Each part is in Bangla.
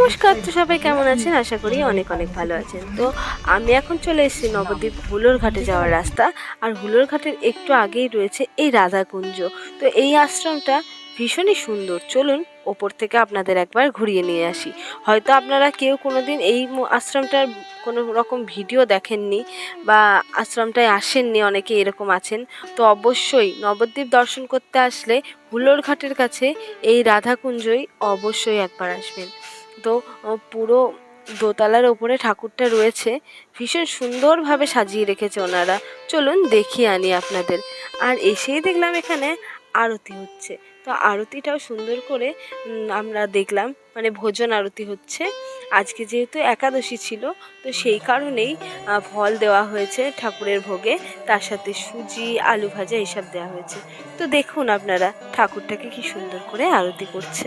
নমস্কার, তো সবাই কেমন আছেন? আশা করি অনেক অনেক ভালো আছেন। তো আমি এখন চলে এসেছি নবদ্বীপ হুলোর ঘাটে যাওয়ার রাস্তা। আর হুলোর ঘাটের একটু আগেই রয়েছে এই রাধাকুঞ্জ। তো এই আশ্রমটা ভীষণই সুন্দর। চলুন ওপর থেকে আপনাদের একবার ঘুরিয়ে নিয়ে আসি। হয়তো আপনারা কেউ কোনো দিন এই আশ্রমটার কোনো রকম ভিডিও দেখেননি বা আশ্রমটায় আসেননি, অনেকে এরকম আছেন। তো অবশ্যই নবদ্বীপ দর্শন করতে আসলে হুলোর ঘাটের কাছে এই রাধাকুঞ্জই অবশ্যই একবার আসবেন। তো পুরো দোতলার ওপরে ঠাকুরটা রয়েছে। ভীষণ সুন্দরভাবে সাজিয়ে রেখেছে ওনারা। চলুন দেখিয়ে আনি আপনাদের। আর এসেই দেখলাম এখানে আরতি হচ্ছে। তো আরতিটাও সুন্দর করে আমরা দেখলাম মানে ভোজন আরতি হচ্ছে। আজকে যেহেতু একাদশী ছিল, তো সেই কারণেই ফল দেওয়া হয়েছে ঠাকুরের ভোগে। তার সাথে সুজি, আলু ভাজা এইসব দেওয়া হয়েছে। তো দেখুন আপনারা, ঠাকুরটাকে কি সুন্দর করে আরতি করছে।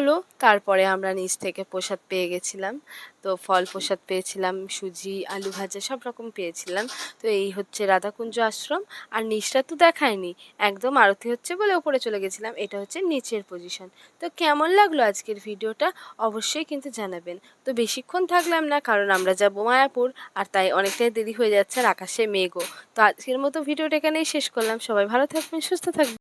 হলো, তারপরে আমরা নিচ থেকে প্রসাদ পেয়ে গেছিলাম। তো ফল প্রসাদ পেয়েছিলাম, সুজি, আলু ভাজা সব রকম পেয়েছিলাম। তো এই হচ্ছে রাধাকুঞ্জ আশ্রম। আর নিচটা তো দেখায়নি, একদম আরতি হচ্ছে বলে ওপরে চলে গেছিলাম। এটা হচ্ছে নিচের পজিশন তো কেমন লাগল আজকের ভিডিওটা অবশ্যই কিন্তু জানাবেন। তো বেশিক্ষণ থাকলাম না, কারণ আমরা যাব মায়াপুর, আর তাই অনেকটাই দেরি হয়ে যাচ্ছে আর আকাশে মেঘও। তো আজকের মতো ভিডিওটা এখানেই শেষ করলাম। সবাই ভালো থাকবেন, সুস্থ থাকবেন।